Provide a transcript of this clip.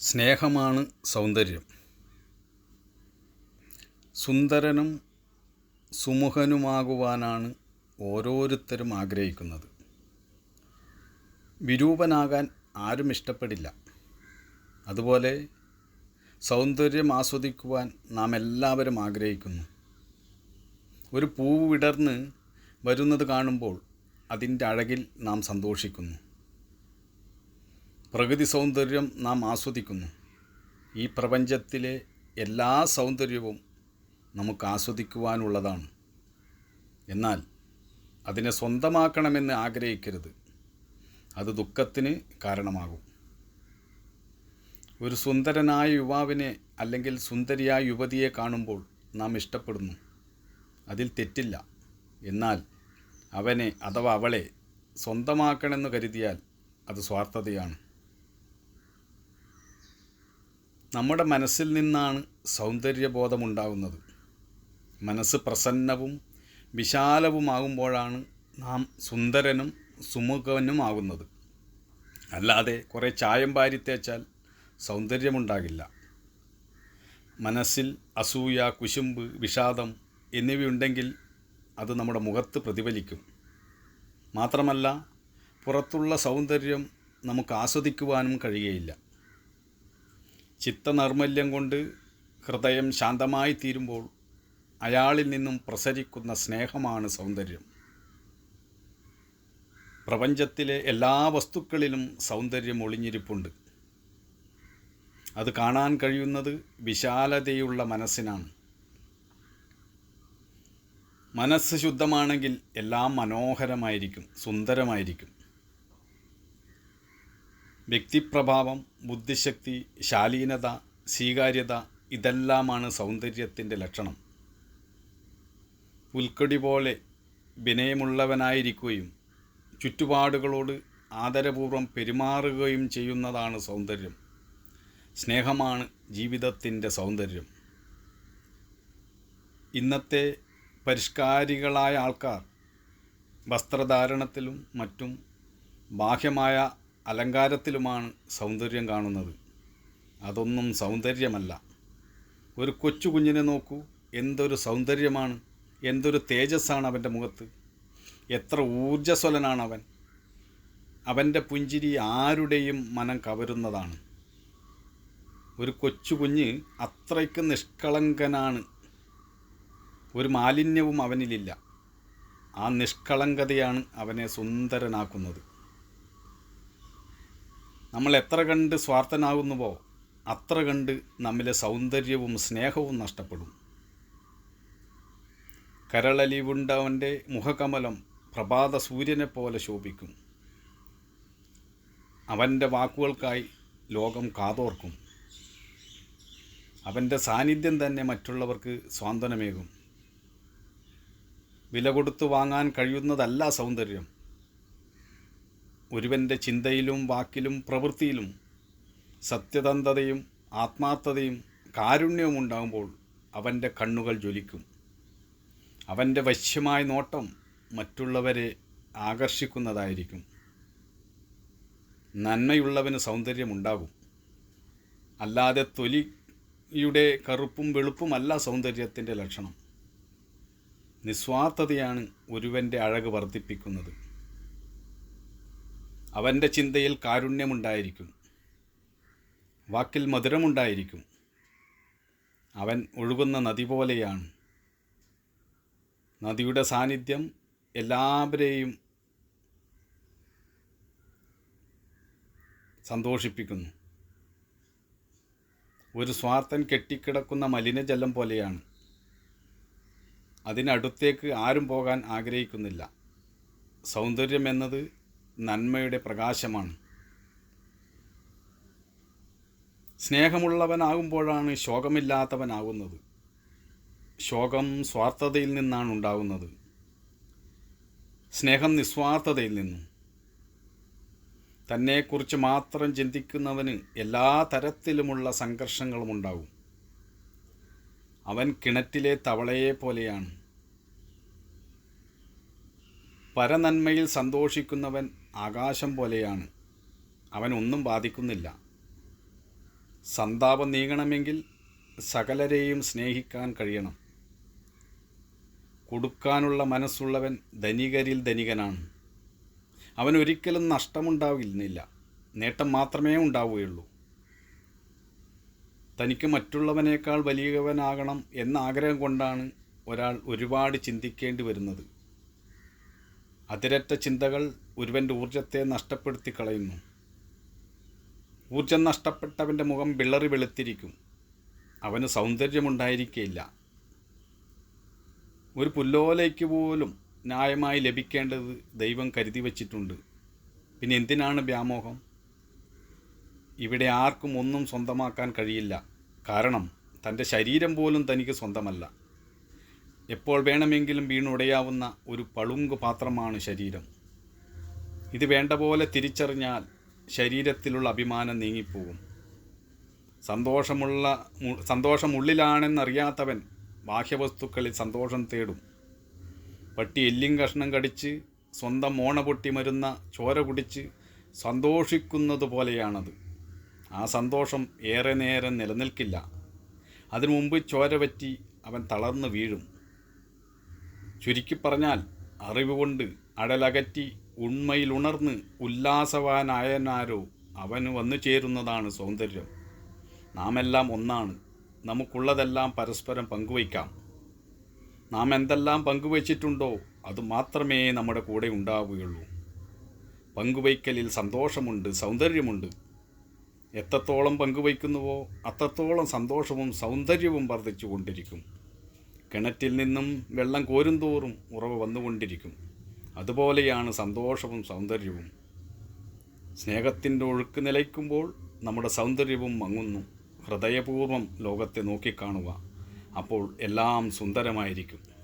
സ്നേഹമാണ് സൗന്ദര്യം. സുന്ദരനും സുമുഖനുമാകുവാനാണ് ഓരോരുത്തരും ആഗ്രഹിക്കുന്നത്. വിരൂപനാകാൻ ആരും ഇഷ്ടപ്പെടില്ല. അതുപോലെ സൗന്ദര്യം ആസ്വദിക്കുവാൻ നാം എല്ലാവരും ആഗ്രഹിക്കുന്നു. ഒരു പൂവ് വിടർന്ന് വരുന്നത് കാണുമ്പോൾ അതിന്റെ അഴകിൽ നാം സന്തോഷിക്കുന്നു. പ്രകൃതി സൗന്ദര്യം നാം ആസ്വദിക്കുന്നു. ഈ പ്രപഞ്ചത്തിലെ എല്ലാ സൗന്ദര്യവും നമുക്ക് ആസ്വദിക്കുവാനുള്ളതാണ്. എന്നാൽ അതിനെ സ്വന്തമാക്കണമെന്ന് ആഗ്രഹിക്കരുത്. അത് ദുഃഖത്തിന് കാരണമാകും. ഒരു സുന്ദരനായ യുവാവിനെ അല്ലെങ്കിൽ സുന്ദരിയായ യുവതിയെ കാണുമ്പോൾ നാം ഇഷ്ടപ്പെടുന്നു. അതിൽ തെറ്റില്ല. എന്നാൽ അവനെ അഥവാ അവളെ സ്വന്തമാക്കണമെന്ന് കരുതിയാൽ അത് സ്വാർത്ഥതയാണ്. നമ്മുടെ മനസ്സിൽ നിന്നാണ് സൗന്ദര്യബോധമുണ്ടാകുന്നത്. മനസ്സ് പ്രസന്നവും വിശാലവുമാകുമ്പോഴാണ് നാം സുന്ദരനും സുമുഖനുമാകുന്നത്. അല്ലാതെ കുറേ ചായം പാരി തേച്ചാൽ സൗന്ദര്യമുണ്ടാകില്ല. മനസ്സിൽ അസൂയ കുശുമ്പ് വിഷാദം എന്നിവയുണ്ടെങ്കിൽ അത് നമ്മുടെ മുഖത്ത് പ്രതിഫലിക്കും. മാത്രമല്ല പുറത്തുള്ള സൗന്ദര്യം നമുക്ക് ആസ്വദിക്കുവാനും കഴിയുകയില്ല. ചിത്തനൈർമല്യം കൊണ്ട് ഹൃദയം ശാന്തമായി തീരുമ്പോൾ അയാളിൽ നിന്നും പ്രസരിക്കുന്ന സ്നേഹമാണ് സൗന്ദര്യം. പ്രപഞ്ചത്തിലെ എല്ലാ വസ്തുക്കളിലും സൗന്ദര്യം ഒളിഞ്ഞിരിപ്പുണ്ട്. അത് കാണാൻ കഴിയുന്നത് വിശാലതയുള്ള മനസ്സിനാണ്. മനസ്സ് ശുദ്ധമാണെങ്കിൽ എല്ലാം മനോഹരമായിരിക്കും സുന്ദരമായിരിക്കും. വ്യക്തിപ്രഭാവം ബുദ്ധിശക്തി ശാലീനത സ്വീകാര്യത ഇതെല്ലാമാണ് സൗന്ദര്യത്തിന്റെ ലക്ഷണം. പുൽക്കൊടി പോലെ വിനയമുള്ളവനായിരിക്കുകയും ചുറ്റുപാടുകളോട് ആദരപൂർവം പെരുമാറുകയും ചെയ്യുന്നതാണ് സൗന്ദര്യം. സ്നേഹമാണ് ജീവിതത്തിന്റെ സൗന്ദര്യം. ഇന്നത്തെ പരിഷ്കാരികളായ ആൾക്കാർ വസ്ത്രധാരണത്തിലും മറ്റും ബാഹ്യമായ അലങ്കാരത്തിലുമാണ് സൗന്ദര്യം കാണുന്നത്. അതൊന്നും സൗന്ദര്യമല്ല. ഒരു കൊച്ചു കുഞ്ഞിനെ നോക്കൂ. എന്തൊരു സൗന്ദര്യമാണ്. എന്തൊരു തേജസ്സാണ് അവന്റെ മുഖത്ത്. എത്ര ഊർജസ്വലനാണ് അവൻ അവന്റെ പുഞ്ചിരി ആരുടെയും മനം കവരുന്നതാണ്. ഒരു കൊച്ചു കുഞ്ഞ് അത്രയ്ക്ക് നിഷ്കളങ്കനാണ്. ഒരു മാലിന്യവും അവനിലില്ല. ആ നിഷ്കളങ്കതയാണ് അവനെ സുന്ദരനാക്കുന്നത്. നമ്മൾ എത്ര കണ്ട് സ്വാർത്ഥനാകുന്നുവോ അത്ര കണ്ട് നമ്മിലെ സൗന്ദര്യവും സ്നേഹവും നഷ്ടപ്പെടും. കരളലിവുണ്ടവന്റെ മുഖകമലം പ്രഭാത സൂര്യനെ പോലെ ശോഭിക്കും. അവന്റെ വാക്കുകൾക്കായി ലോകം കാതോർക്കും. അവന്റെ സാന്നിധ്യം തന്നെ മറ്റുള്ളവർക്ക് സ്വാന്തനമേകും. വില കൊടുത്തു വാങ്ങാൻ കഴിയുന്നതല്ല സൗന്ദര്യം. ഒരുവന്റെ ചിന്തയിലും വാക്കിലും പ്രവൃത്തിയിലും സത്യതന്ധതയും ആത്മാർത്ഥതയും കാരുണ്യവും ഉണ്ടാകുമ്പോൾ അവന്റെ കണ്ണുകൾ ജ്വലിക്കും. അവന്റെ വശ്യമായ നോട്ടം മറ്റുള്ളവരെ ആകർഷിക്കുന്നതായിരിക്കും. നന്മയുള്ളവന് സൗന്ദര്യമുണ്ടാകും. അല്ലാതെ തൊലിയുടെ കറുപ്പും വെളുപ്പുമല്ല സൗന്ദര്യത്തിന്റെ ലക്ഷണം. നിസ്വാർത്ഥതയാണ് ഒരുവന്റെ അഴക് വർദ്ധിപ്പിക്കുന്നത്. അവന്റെ ചിന്തയിൽ കാരുണ്യമുണ്ടായിരിക്കും. വാക്കിൽ മധുരമുണ്ടായിരിക്കും. അവൻ ഒഴുകുന്ന നദി പോലെയാണ്. നദിയുടെ സാന്നിധ്യം എല്ലാവരെയും സന്തോഷിപ്പിക്കുന്നു. ഒരു സ്വാർത്ഥൻ കെട്ടിക്കിടക്കുന്ന മലിനജലം പോലെയാണ്. അതിനടുത്തേക്ക് ആരും പോകാൻ ആഗ്രഹിക്കുന്നില്ല. സൗന്ദര്യം എന്നത് നന്മയുടെ പ്രകാശമാണ്. സ്നേഹമുള്ളവനാകുമ്പോഴാണ് ശോകമില്ലാത്തവനാകുന്നത്. ശോകം സ്വാർത്ഥതയിൽ നിന്നാണ് ഉണ്ടാകുന്നത്. സ്നേഹം നിസ്വാർത്ഥതയിൽ നിന്നും. തന്നെക്കുറിച്ച് മാത്രം ചിന്തിക്കുന്നവന് എല്ലാ തരത്തിലുമുള്ള സംഘർഷങ്ങളും ഉണ്ടാകും അവൻ കിണറ്റിലെ തവളയെ പോലെയാണ് പരനന്മയിൽ സന്തോഷിക്കുന്നവൻ ആകാശം പോലെയാണ്. അവൻ ഒന്നും ബാധിക്കുന്നില്ല. സന്താപം നീങ്ങണമെങ്കിൽ സകലരെയും സ്നേഹിക്കാൻ കഴിയണം. കൊടുക്കാനുള്ള മനസ്സുള്ളവൻ ധനികരിൽ ധനികനാണ്. അവൻ ഒരിക്കലും നഷ്ടമുണ്ടാകുന്നില്ല നേട്ടം മാത്രമേ ഉണ്ടാവുകയുള്ളൂ. തനിക്ക് മറ്റുള്ളവനേക്കാൾ വലിയവനാകണം എന്ന ആഗ്രഹം കൊണ്ടാണ് ഒരാൾ ഒരുപാട് ചിന്തിക്കേണ്ടി വരുന്നത്. അതിരറ്റ ചിന്തകൾ ഒരുവന്റെ ഊർജത്തെ നഷ്ടപ്പെടുത്തി കളയുന്നു ഊർജം നഷ്ടപ്പെട്ടവന്റെ മുഖം വിളറി വെളുത്തിരിക്കും. അവന് സൗന്ദര്യമുണ്ടായിരിക്കില്ല ഒരു പുല്ലോലയ്ക്ക് പോലും ന്യായമായി ലഭിക്കേണ്ടത് ദൈവം കരുതി വച്ചിട്ടുണ്ട്. പിന്നെ എന്തിനാണ് വ്യാമോഹം? ഇവിടെ ആർക്കും ഒന്നും സ്വന്തമാക്കാൻ കഴിയില്ല. കാരണം തന്റെ ശരീരം പോലും തനിക്ക് സ്വന്തമല്ല. എപ്പോൾ വേണമെങ്കിലും വീണുടയാവുന്ന ഒരു പളുങ്ക് പാത്രമാണ് ശരീരം. ഇത് വേണ്ട പോലെ തിരിച്ചറിഞ്ഞാൽ ശരീരത്തിലുള്ള അഭിമാനം നീങ്ങിപ്പോകും. സന്തോഷമുള്ള സന്തോഷമുള്ളിലാണെന്നറിയാത്തവൻ ബാഹ്യവസ്തുക്കളിൽ സന്തോഷം തേടും. പട്ടി എല്ലിം കഷ്ണം കടിച്ച് സ്വന്തം മോണ പൊട്ടി മരുന്ന ചോര കുടിച്ച് സന്തോഷിക്കുന്നത് പോലെയാണത്. ആ സന്തോഷം ഏറെ നേരം നിലനിൽക്കില്ല. അതിനു മുമ്പ് ചോര പറ്റി അവൻ തളർന്നു വീഴും. ചുരുക്കി പറഞ്ഞാൽ അറിവുകൊണ്ട് അടലകറ്റി ഉണ്മയിൽ ഉണർന്ന് ഉല്ലാസവാനായനാരോ അവന് വന്നു ചേരുന്നതാണ് സൗന്ദര്യം. നാമെല്ലാം ഒന്നാണ്. നമുക്കുള്ളതെല്ലാം പരസ്പരം പങ്കുവയ്ക്കാം. നാം എന്തെല്ലാം പങ്കുവച്ചിട്ടുണ്ടോ അത് മാത്രമേ നമ്മുടെ കൂടെ ഉണ്ടാവുകയുള്ളൂ. പങ്കുവയ്ക്കലിൽ സന്തോഷമുണ്ട് സൗന്ദര്യമുണ്ട്. എത്രത്തോളം പങ്കുവയ്ക്കുന്നുവോ അത്രത്തോളം സന്തോഷവും സൗന്ദര്യവും വർദ്ധിച്ചു കൊണ്ടിരിക്കും കിണറ്റിൽ നിന്നും വെള്ളം കോരുന്തോറും ഉറവ വന്നുകൊണ്ടിരിക്കും. അതുപോലെയാണ് സന്തോഷവും സൗന്ദര്യവും. സ്നേഹത്തിന്റെ ഒഴുക്ക് നിലയ്ക്കുമ്പോൾ നമ്മുടെ സൗന്ദര്യവും മങ്ങുന്നു. ഹൃദയപൂർവം ലോകത്തെ നോക്കിക്കാണുക. അപ്പോൾ എല്ലാം സുന്ദരമായിരിക്കും.